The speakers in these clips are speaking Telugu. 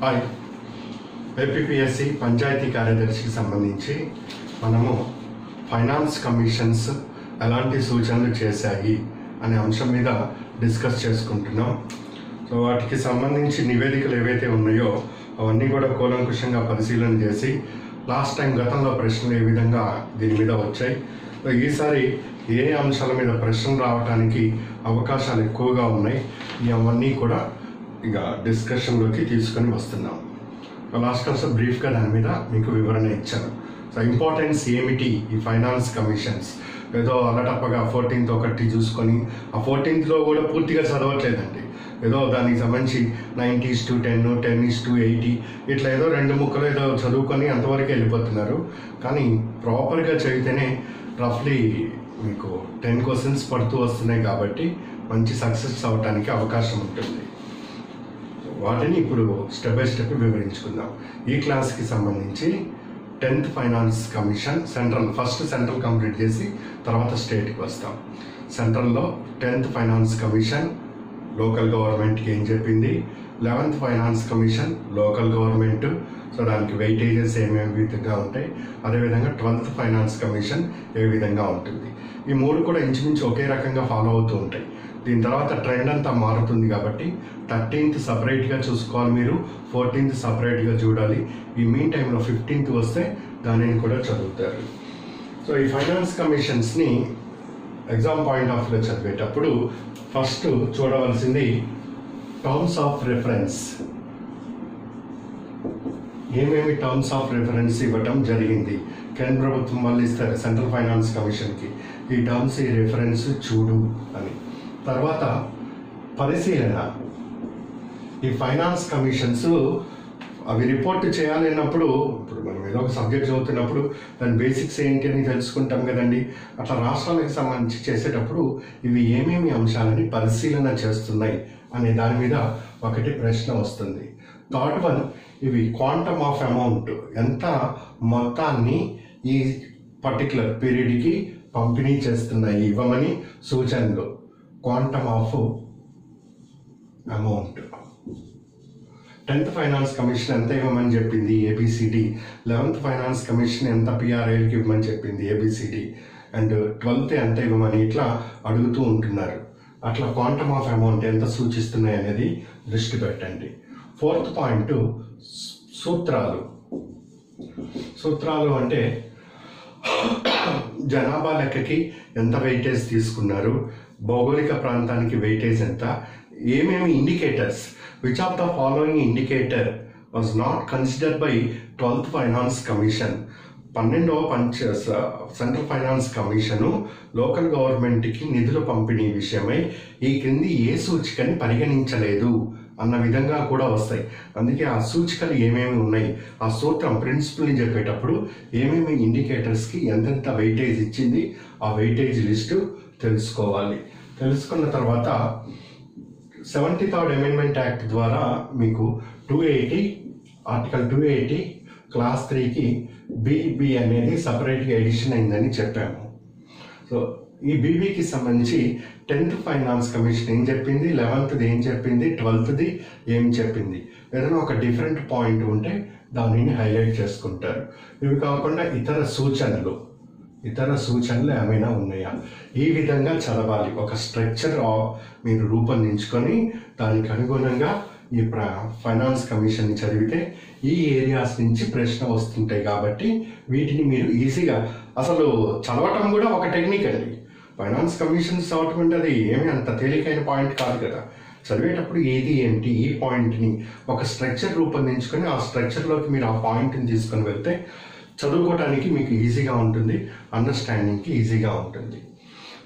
హాయ్. ఏపీపీఎస్సి పంచాయతీ కార్యదర్శికి సంబంధించి మనము ఫైనాన్స్ కమిషన్స్ ఎలాంటి సూచనలు చేశాయి అనే అంశం మీద డిస్కస్ చేసుకుంటున్నాం. సో వాటికి సంబంధించి నివేదికలు ఏవైతే ఉన్నాయో అవన్నీ కూడా కూలంకుషంగా పరిశీలన చేసి లాస్ట్ టైం గతంలో ప్రశ్నలు ఏ విధంగా దీని మీద వచ్చాయి. సో ఈసారి ఏ అంశాల మీద ప్రశ్నలు రావడానికి అవకాశాలు ఎక్కువగా ఉన్నాయి. ఇవన్నీ కూడా ఇక డిస్కషన్లోకి తీసుకొని వస్తున్నాం. లాస్ట్ క్లాస్ బ్రీఫ్గా దాని మీద మీకు వివరణ ఇచ్చాను. సో ఇంపార్టెన్స్ ఏమిటి ఈ ఫైనాన్స్ కమిషన్స్ ఏదో అలటప్పగా ఫోర్టీన్త్ ఒకటి చూసుకొని ఆ ఫోర్టీన్త్లో కూడా పూర్తిగా చదవట్లేదండి. ఏదో దానికి సంబంధించి nineties to ten ten is to eighty ఇట్లా ఏదో రెండు ముక్కలు ఏదో చదువుకొని అంతవరకు వెళ్ళిపోతున్నారు. కానీ ప్రాపర్గా చదివితేనే రఫ్లీ మీకు టెన్ క్వశ్చన్స్ పడుతూ వస్తున్నాయి కాబట్టి మంచి సక్సెస్ అవ్వటానికి అవకాశం ఉంటుంది. వాటిని ఇప్పుడు స్టెప్ బై స్టెప్ వివరించుకుందాం. ఈ క్లాస్కి సంబంధించి tenth finance commission central first central complete చేసి తర్వాత స్టేట్కి వస్తాం. సెంట్రల్లో టెన్త్ ఫైనాన్స్ కమిషన్ లోకల్ గవర్నమెంట్కి ఏం చెప్పింది? Eleventh finance commission local government so దానికి వెయిటేజెస్ ఏమేమి విధంగా ఉంటాయి? అదేవిధంగా ట్వెల్త్ ఫైనాన్స్ కమిషన్ ఏ విధంగా ఉంటుంది? ఈ మూడు కూడా ఇంచుమించు ఒకే రకంగా ఫాలో అవుతూ ఉంటాయి. దీని తర్వాత ట్రెండ్ అంతా మారుతుంది కాబట్టి థర్టీన్త్ సపరేట్గా చూసుకోవాలి మీరు ఫోర్టీన్త్ సపరేట్గా చూడాలి. ఈ మీన్ టైంలో ఫిఫ్టీన్త్ వస్తే దానిని కూడా చదువుతారు. సో ఈ ఫైనాన్స్ కమిషన్స్ని ఎగ్జామ్ పాయింట్ ఆఫ్ వ్యూలో చదివేటప్పుడు ఫస్ట్ చూడవలసింది టర్మ్స్ ఆఫ్ రెఫరెన్స్ ఏమేమి టర్మ్స్ ఆఫ్ రెఫరెన్స్ ఇవ్వటం జరిగింది? కేంద్ర ప్రభుత్వం వాళ్ళు ఇస్తారు సెంట్రల్ ఫైనాన్స్ కమిషన్కి ఈ టర్మ్స్ ఈ రిఫరెన్స్ చూడు అని. తర్వాత పరిశీలన. ఈ ఫైనాన్స్ కమిషన్స్ అవి రిపోర్ట్ చేయాలి అన్నప్పుడు ఇప్పుడు మనం ఏదో ఒక సబ్జెక్ట్ చదువుతున్నప్పుడు దాని బేసిక్స్ ఏంటి అని తెలుసుకుంటాం కదండి. అట్లా రాష్ట్రాలకు సంబంధించి చేసేటప్పుడు ఇవి ఏమేమి అంశాలని పరిశీలన చేస్తున్నాయి అనే దాని మీద ఒకటి ప్రశ్న వస్తుంది. థర్డ్ వన్ ఇవి క్వాంటమ్ ఆఫ్ అమౌంట్. ఎంత మొత్తాన్ని ఈ పర్టికులర్ పీరియడ్కి పంపిణీ చేస్తున్నాయి ఇవ్వమని సూచనలు. Quantum of amount tenth finance commission ఎంత ఇవ్వమని చెప్పింది? ఏబిసిడి లెవెన్త్ ఫైనాన్స్ కమిషన్ ఎంత పిఆర్ఐకి ఇవ్వమని చెప్పింది? ఏబిసిడి అండ్ ట్వెల్త్ ఎంత ఇవ్వమని ఇట్లా అడుగుతూ ఉంటున్నారు. అట్లా క్వాంటమ్ ఆఫ్ అమౌంట్ ఎంత సూచిస్తున్నాయి అనేది దృష్టి పెట్టండి. ఫోర్త్ పాయింట్ సూత్రాలు. సూత్రాలు అంటే జనాభా లెక్కకి ఎంత వెయిటేజ్ తీసుకున్నారు? భౌగోళిక ప్రాంతానికి వెయిటేజ్ ఎంత? ఏమేమి indicators which of the following indicator was not consider by twelfth finance commission పన్నెండవ పంచ సెంట్రల్ ఫైనాన్స్ కమిషను లోకల్ గవర్నమెంట్కి నిధుల పంపిణీ విషయమై ఈ క్రింది ఏ సూచికని పరిగణించలేదు అన్న విధంగా కూడా వస్తాయి. అందుకే ఆ సూచికలు ఏమేమి ఉన్నాయి? ఆ సూత్రం ప్రిన్సిపల్ని చెప్పేటప్పుడు ఏమేమి ఇండికేటర్స్కి ఎంతెంత వెయిటేజ్ ఇచ్చింది? ఆ వెయిటేజ్ లిస్టు తెలుసుకోవాలి. తెలుసుకున్న తర్వాత సెవెంటీ థర్డ్ అమెండ్మెంట్ యాక్ట్ ద్వారా మీకు two eighty article two eighty clause త్రీకి బీబీ అనేది సపరేట్గా ఎడిషన్ అయిందని చెప్పాము. సో ఈ బీబీకి సంబంధించి టెన్త్ ఫైనాన్స్ కమిషన్ ఏం చెప్పింది? లెవెన్త్ది ఏం చెప్పింది? ట్వెల్త్ది ఏం చెప్పింది? ఏదైనా ఒక డిఫరెంట్ పాయింట్ ఉంటే దానిని హైలైట్ చేసుకుంటారు. ఇవి కాకుండా ఇతర సూచనలు. ఇతర సూచనలు ఏమైనా ఉన్నాయా? ఈ విధంగా చదవాలి. ఒక స్ట్రక్చర్ మీరు రూపొందించుకొని దానికి అనుగుణంగా ఈ ఫైనాన్స్ కమిషన్ చదివితే ఈ ఏరియాస్ నుంచి ప్రశ్న వస్తుంటాయి కాబట్టి వీటిని మీరు ఈజీగా అసలు చదవటం కూడా ఒక టెక్నిక్ అండి. ఫైనాన్స్ కమిషన్ చదవటం అంటే అది ఏమి అంత తేలికైన పాయింట్ కాదు కదా. చదివేటప్పుడు ఏది ఏంటి? ఈ పాయింట్ని ఒక స్ట్రక్చర్ రూపొందించుకొని ఆ స్ట్రక్చర్లోకి మీరు ఆ పాయింట్ని తీసుకొని వెళ్తే చదువుకోవటానికి మీకు ఈజీగా ఉంటుంది అండర్స్టాండింగ్కి ఈజీగా ఉంటుంది.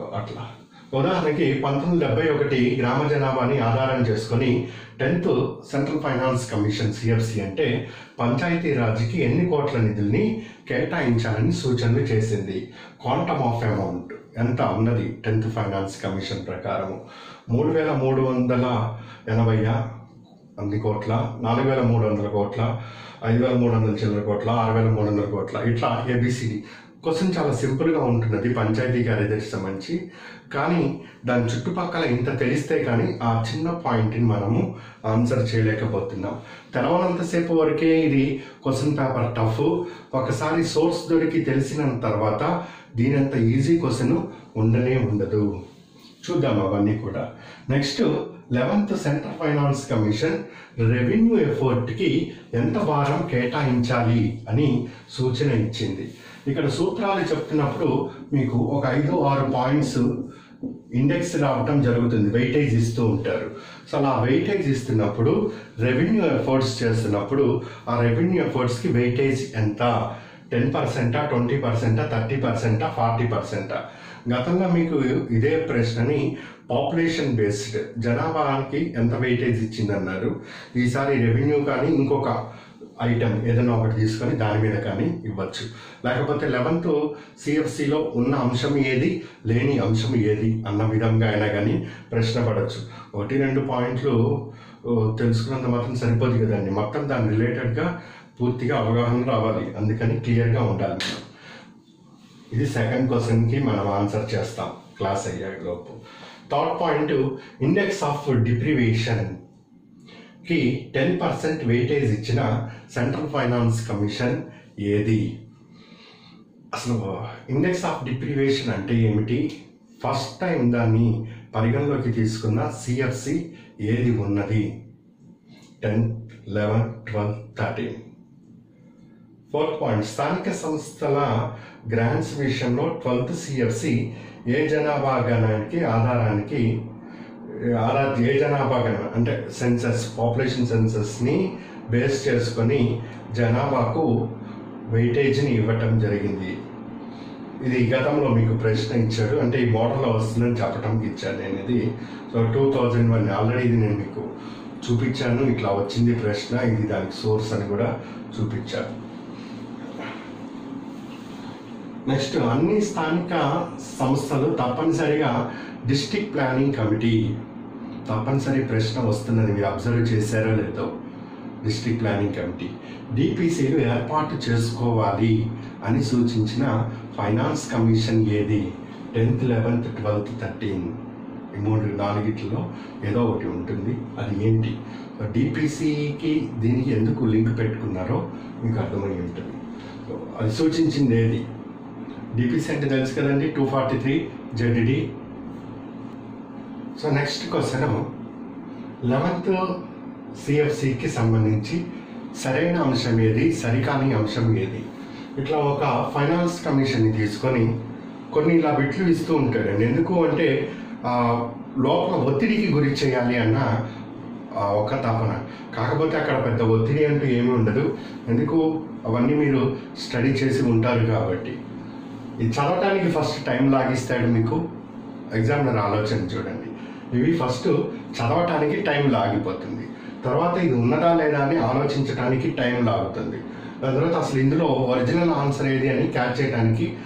అట్లా. ఉదాహరణకి పంతొమ్మిది డెబ్బై ఒకటి గ్రామ జనాభాని ఆధారం చేసుకొని tenth central finance commission CFC అంటే పంచాయతీ రాజ్కి ఎన్ని కోట్ల నిధుల్ని కేటాయించాలని సూచనలు చేసింది. క్వాంటమ్ ఆఫ్ అమౌంట్ ఎంత ఉన్నది టెన్త్ ఫైనాన్స్ కమిషన్ ప్రకారం మూడు వేల మూడు వందల ఎనభై అన్ని కోట్ల నాలుగు వేల మూడు వందల కోట్ల ఐదు వేల మూడు వందల చిల్లర కోట్ల ఆరు వేల మూడు వందల కోట్ల ఇట్లా ఏబిసిడి క్వశ్చన్ చాలా సింపుల్గా ఉంటున్నది పంచాయతీ కార్యదర్శి సంబంధించి. కానీ దాని చుట్టుపక్కల ఇంత తెలిస్తే కానీ ఆ చిన్న పాయింట్ని మనము ఆన్సర్ చేయలేకపోతున్నాం. తెలవనంతసేపు వరకే ఇది క్వశ్చన్ పేపర్ టఫ్ ఒకసారి సోర్స్ దొరికి తెలిసిన తర్వాత దీనంత ఈజీ క్వశ్చన్ ఉండనే ఉండదు. చూద్దాం అవన్నీ కూడా. Next eleventh central finance commission revenue ఎఫర్ట్కి ఎంత భారం కేటాయించాలి అని సూచన ఇచ్చింది. ఇక్కడ సూత్రాలు చెప్తున్నప్పుడు మీకు ఒక ఐదు ఆరు పాయింట్స్ ఇండెక్స్ రావటం జరుగుతుంది వెయిటేజ్ ఇస్తూ ఉంటారు. సో అలా వెయిటేజ్ ఇస్తున్నప్పుడు రెవెన్యూ ఎఫర్ట్స్ చేస్తున్నప్పుడు ఆ రెవెన్యూ ఎఫర్ట్స్కి వెయిటేజ్ ఎంత? టెన్ పర్సెంటా ట్వంటీ పర్సెంటా థర్టీ పర్సెంటా ఫార్టీ పర్సెంటా? గతంలో మీకు ఇదే ప్రశ్నని పాపులేషన్ బేస్డ్ జనాభాకి ఎంత వెయిటేజ్ ఇచ్చిందన్నారు. ఈసారి రెవెన్యూ కానీ ఇంకొక ఐటమ్ ఏదైనా ఒకటి తీసుకొని దాని మీద కానీ ఇవ్వచ్చు. లేకపోతే లెవెన్త్ సిఎఫ్సిలో ఉన్న అంశం ఏది లేని అంశం ఏది అన్న విధంగా అయినా కానీ ప్రశ్న పడవచ్చు ఒకటి రెండు పాయింట్లు తెలుసుకున్నంత మాత్రం సరిపోదు కదండి. మొత్తం దాని రిలేటెడ్గా పూర్తిగా అవగాహన రావాలి. అందుకని క్లియర్గా ఉండాలి మనం. ఇది సెకండ్ క్వశ్చన్కి మనం ఆన్సర్ చేస్తాం. క్లాస్ అయ్యే లోపు. థర్డ్ పాయింట్ ఇండెక్స్ ఆఫ్ డిప్రివేషన్కి టెన్ పర్సెంట్ వెయిటేజ్ ఇచ్చిన సెంట్రల్ ఫైనాన్స్ కమిషన్ ఏది? అసలు ఇండెక్స్ ఆఫ్ డిప్రివేషన్ అంటే ఏమిటి? ఫస్ట్ టైం దాన్ని పరిగణలోకి తీసుకున్న సిఎఫ్సి ఏది ఉన్నది? Tenth eleven twelve thirteen fourth point స్థానిక సంస్థల గ్రాంట్స్ విషయంలో ట్వెల్త్ సిఎఫ్సి ఏ జనాభా గణానికి ఆధారానికి ఆధార ఏ జనాభా గణన అంటే సెన్సస్ పాపులేషన్ సెన్సస్ని బేస్ చేసుకొని జనాభాకు వెయిటేజ్ని ఇవ్వటం జరిగింది. ఇది గతంలో మీకు ప్రశ్న ఇచ్చాడు అంటే ఈ మోడల్లో వస్తుందని చెప్పడానికి ఇచ్చాను నేను ఇది so two thousand one already ఇది నేను మీకు చూపించాను ఇట్లా వచ్చింది ప్రశ్న ఇది దానికి సోర్స్ అని కూడా చూపించాను. నెక్స్ట్ అన్ని స్థానిక సంస్థలు తప్పనిసరిగా డిస్టిక్ ప్లానింగ్ కమిటీ. తప్పనిసరి ప్రశ్న వస్తున్నది మీరు అబ్జర్వ్ చేశారో లేదో. District planning committee. డిపిసిలు ఏర్పాటు చేసుకోవాలి అని సూచించిన ఫైనాన్స్ కమిషన్ ఏది? Tenth eleventh twelfth thirteen. ఈ మూడు నాలుగిట్లో ఏదో ఒకటి ఉంటుంది. అది ఏంటి? డిపిసికి దీనికి ఎందుకు లింక్ పెట్టుకున్నారో మీకు అర్థమై ఉంటుంది. అది సూచించింది ఏది? డిపిసి అంటే తెలుసు కదండి two forty three ZD so next question eleventh సిఎఫ్సికి సంబంధించి సరైన అంశం ఏది సరికాని అంశం ఏది? ఇట్లా ఒక ఫైనాన్స్ కమిషన్ని తీసుకొని కొన్ని ఇలా బిట్లు ఇస్తూ ఉంటాడండి ఎందుకు అంటే లోపల ఒత్తిడికి గురి చేయాలి అన్న ఒక తపన. కాకపోతే అక్కడ పెద్ద ఒత్తిడి అంటూ ఏమీ ఉండదు. ఎందుకు? అవన్నీ మీరు స్టడీ చేసి ఉంటారు కాబట్టి. ఇది చదవటానికి ఫస్ట్ టైం లాగిస్తాడు మీకు. ఎగ్జామినర్ ఆలోచన చూడండి. ఇవి ఫస్ట్ చదవటానికి టైం లాగిపోతుంది. తర్వాత ఇది ఉన్నదా లేదా అని ఆలోచించడానికి టైం లాగుతుంది. దాని తర్వాత అసలు ఇందులో ఒరిజినల్ ఆన్సర్ ఏది అని క్యాచ్ చేయడానికి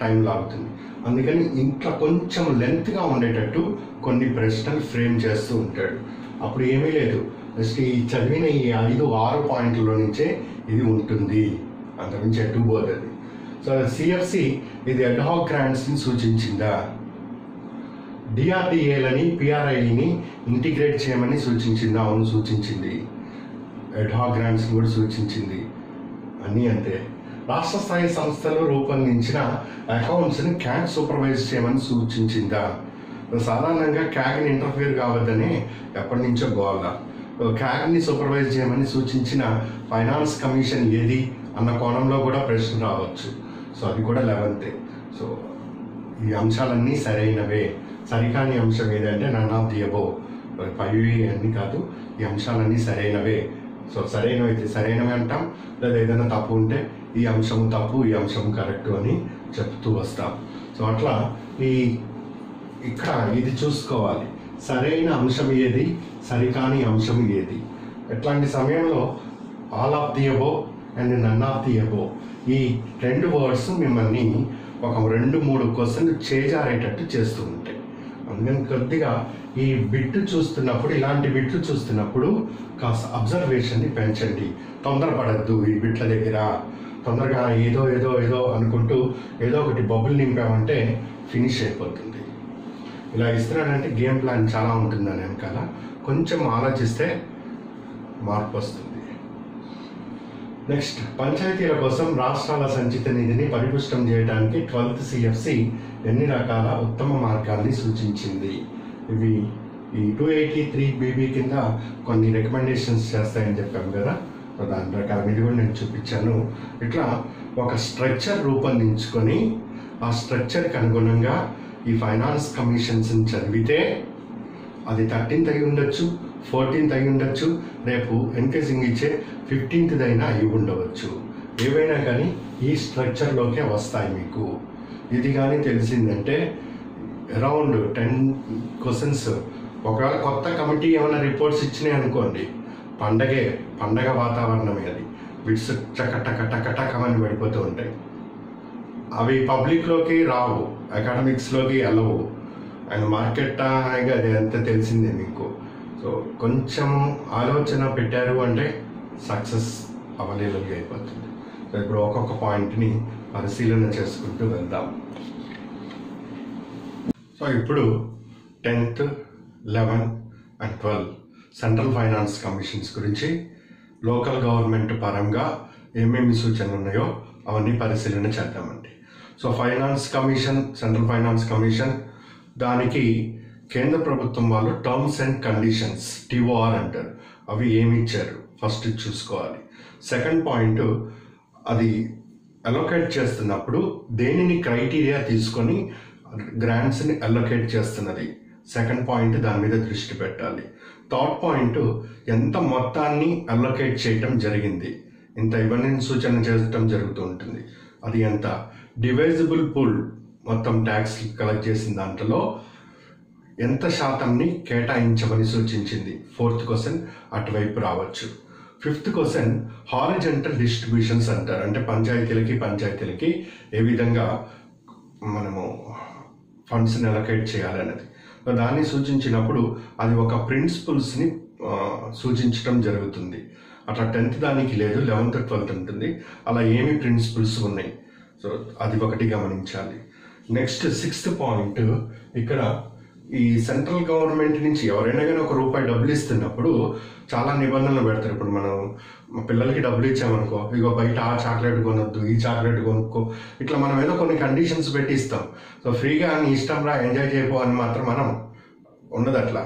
టైం లాగుతుంది. అందుకని ఇంట్లో కొంచెం లెంత్గా ఉండేటట్టు కొన్ని ప్రశ్నలు ఫ్రేమ్ చేస్తూ ఉంటాడు. అప్పుడు ఏమీ లేదు. జస్ట్ ఈ చదివిన ఈ ఐదు ఆరు పాయింట్ల నుంచే ఇది ఉంటుంది. అంతకుమించి ఎటు పోతుంది సో సిఎఫ్సి ఇది అడ్హాక్ గ్రాంట్స్ని సూచించిందా? డిఆర్డిఏలని పిఆర్ఐని ఇంటిగ్రేట్ చేయమని సూచించిందా? అవును సూచించింది. అడ్హాక్ గ్రాంట్స్ని కూడా సూచించింది. అన్నీ అంతే. రాష్ట్ర స్థాయి సంస్థలు రూపొందించిన అకౌంట్స్ని క్యాగ్ సూపర్వైజ్ చేయమని సూచించిందా? సాధారణంగా క్యాగ్ని ఇంటర్ఫియర్ కావద్దని ఎప్పటి నుంచో గోల్లా క్యాగ్ని సూపర్వైజ్ చేయమని సూచించిన ఫైనాన్స్ కమిషన్ ఏది? అన్న కోణంలో కూడా ప్రశ్న రావచ్చు. సో అది కూడా లెవెన్తే. సో ఈ అంశాలన్నీ సరైనవే. సరికాని అంశం ఏదంటే none of the above five అన్ని కాదు ఈ అంశాలన్నీ సరైనవే. సో సరైనవి అయితే సరైనవి అంటాం లేదా ఏదైనా తప్పు ఉంటే ఈ అంశం తప్పు ఈ అంశం కరెక్ట్ అని చెప్తూ వస్తాం. సో అట్లా ఈ ఇక్కడ ఇది చూసుకోవాలి. సరైన అంశం ఏది? సరికాని అంశం ఏది? ఎట్లాంటి సమయంలో all of the above and none of the above ఈ రెండు వర్డ్స్ మిమ్మల్ని ఒక రెండు మూడు క్వశ్చన్ చేజారేటట్టు చేస్తూ ఉంటాయి. అందుకని కొద్దిగా ఈ బిట్టు చూస్తున్నప్పుడు ఇలాంటి బిట్లు చూస్తున్నప్పుడు కాస్త అబ్జర్వేషన్ని పెంచండి. తొందరపడద్దు ఈ బిట్ల దగ్గర. తొందరగా ఏదో ఏదో ఏదో అనుకుంటూ ఏదో ఒకటి బబుల్ నింపామంటే ఫినిష్ అయిపోతుంది. ఇలా ఇస్తున్నాడంటే గేమ్ ప్లాన్ చాలా ఉంటుంది దాని వెనకాల కొంచెం ఆలోచిస్తే మార్పు వస్తుంది. నెక్స్ట్ పంచాయతీల కోసం రాష్ట్రాల సంచిత నిధిని పరిపుష్టం చేయడానికి ట్వెల్త్ సిఎఫ్సి ఎన్ని రకాల ఉత్తమ మార్గాల్ని సూచించింది? ఇవి ఈ టూ ఎయిటీ త్రీ బీబీ కింద కొన్ని రికమెండేషన్స్ చేస్తాయని చెప్పాము కదా. దాని ప్రకారం ఇది కూడా నేను చూపించాను. ఇట్లా ఒక స్ట్రక్చర్ రూపొందించుకొని ఆ స్ట్రక్చర్కి అనుగుణంగా ఈ ఫైనాన్స్ కమిషన్స్ని చదివితే అది థర్టీన్త్ అయి ఉండొచ్చు. ఫోర్టీన్త్ అయి ఉండొచ్చు. రేపు ఎన్కేసింగ్ ఇచ్చే ఫిఫ్టీన్త్దైనా అయి ఉండవచ్చు. ఏవైనా కానీ ఈ స్ట్రక్చర్లోకే వస్తాయి మీకు. ఇది కానీ తెలిసిందంటే అరౌండ్ టెన్ క్వశ్చన్స్. ఒకవేళ కొత్త కమిటీ ఏమైనా రిపోర్ట్స్ ఇచ్చినాయి అనుకోండి పండగే పండగ వాతావరణమే అది. బిట్స్ చక టక టక టకమని పడిపోతూ ఉంటాయి. అవి పబ్లిక్లోకి రావు అకాడమిక్స్లోకి వెళ్ళవు అండ్ మార్కెట్ హాయిగా అది అంత తెలిసిందే మీకు. సో కొంచెం ఆలోచన పెట్టారు అంటే సక్సెస్ అవైలబుల్గా అయిపోతుంది. సో ఇప్పుడు ఒక్కొక్క పాయింట్ని పరిశీలన చేసుకుంటూ వెళ్దాం. సో ఇప్పుడు tenth eleven and twelve central finance commissions గురించి లోకల్ గవర్నమెంట్ పరంగా ఏమేమి సూచనలు ఉన్నాయో అవన్నీ పరిశీలన చేద్దామండి. So finance commission central finance commission దానికి కేంద్ర ప్రభుత్వం వాళ్ళు టర్మ్స్ అండ్ కండిషన్స్ టీఓఆర్ అంటారు. అవి ఏమి ఇచ్చారు? ఫస్ట్ చూసుకోవాలి. సెకండ్ పాయింట్ అది అలొకేట్ చేస్తున్నప్పుడు దేనిని క్రైటీరియా తీసుకొని గ్రాంట్స్ని అలొకేట్ చేస్తున్నది? సెకండ్ పాయింట్ దాని మీద దృష్టి పెట్టాలి. థర్డ్ పాయింట్ ఎంత మొత్తాన్ని అలొకేట్ చేయటం జరిగింది? ఇంత ఇవన్నీ సూచన చేయటం జరుగుతూ ఉంటుంది. అది ఎంత? డివైజబుల్ పూల్ మొత్తం ట్యాక్స్ కలెక్ట్ చేసిన దాంట్లో ఎంత శాతంని కేటాయించమని సూచించింది? ఫోర్త్ క్వశ్చన్ అటువైపు రావచ్చు. ఫిఫ్త్ క్వశ్చన్ హారిజెంటల్ డిస్ట్రిబ్యూషన్స్ అంటారు అంటే పంచాయతీలకి పంచాయతీలకి ఏ విధంగా మనము ఫండ్స్ని అలొకేట్ చేయాలన్నది. దాన్ని సూచించినప్పుడు అది ఒక ప్రిన్సిపల్స్ని సూచించడం జరుగుతుంది. అట్లా టెన్త్ దానికి లేదు లెవెన్త్ ట్వెల్త్ ఉంటుంది. అలా ఏమి ప్రిన్సిపల్స్ ఉన్నాయి? సో అది ఒకటి గమనించాలి. నెక్స్ట్ సిక్స్త్ పాయింట్ ఇక్కడ ఈ సెంట్రల్ గవర్నమెంట్ నుంచి ఎవరైనా కానీ ఒక రూపాయి డబ్బులు ఇస్తున్నప్పుడు చాలా నిబంధనలు పెడతారు. ఇప్పుడు మనం పిల్లలకి డబ్బులు ఇచ్చామనుకో ఇగో బయట ఆ చాక్లెట్ కొనొద్దు ఈ చాక్లెట్ కొనుక్కో. ఇట్లా మనం ఏదో కొన్ని కండిషన్స్ పెట్టి ఇస్తాం. సో ఫ్రీగా నీ ఇష్టం రా ఎంజాయ్ చేయపో అని మాత్రం మనం ఉండదు అట్లా.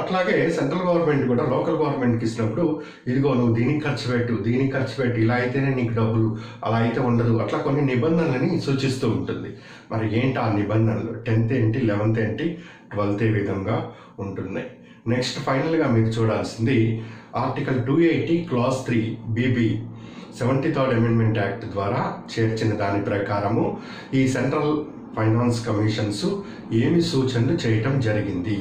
అట్లాగే సెంట్రల్ గవర్నమెంట్ కూడా లోకల్ గవర్నమెంట్కి ఇచ్చినప్పుడు ఇదిగో నువ్వు దీనికి ఖర్చు పెట్టు దీనికి ఖర్చు పెట్టు ఇలా అయితేనే నీకు డబ్బులు అలా అయితే ఉండదు. అట్లా కొన్ని నిబంధనలని సూచిస్తూ ఉంటుంది. మరి ఏంటి ఆ నిబంధనలు? టెన్త్ ఏంటి లెవెన్త్ ఏంటి? ట్వెల్త్ ఏ విధంగా ఉంటున్నాయి. నెక్స్ట్ ఫైనల్గా మీరు చూడాల్సింది article two eighty clause three BB seventy third amendment act ద్వారా చేర్చిన దాని ప్రకారము ఈ సెంట్రల్ ఫైనాన్స్ కమిషన్స్ ఏమి సూచనలు చేయటం జరిగింది?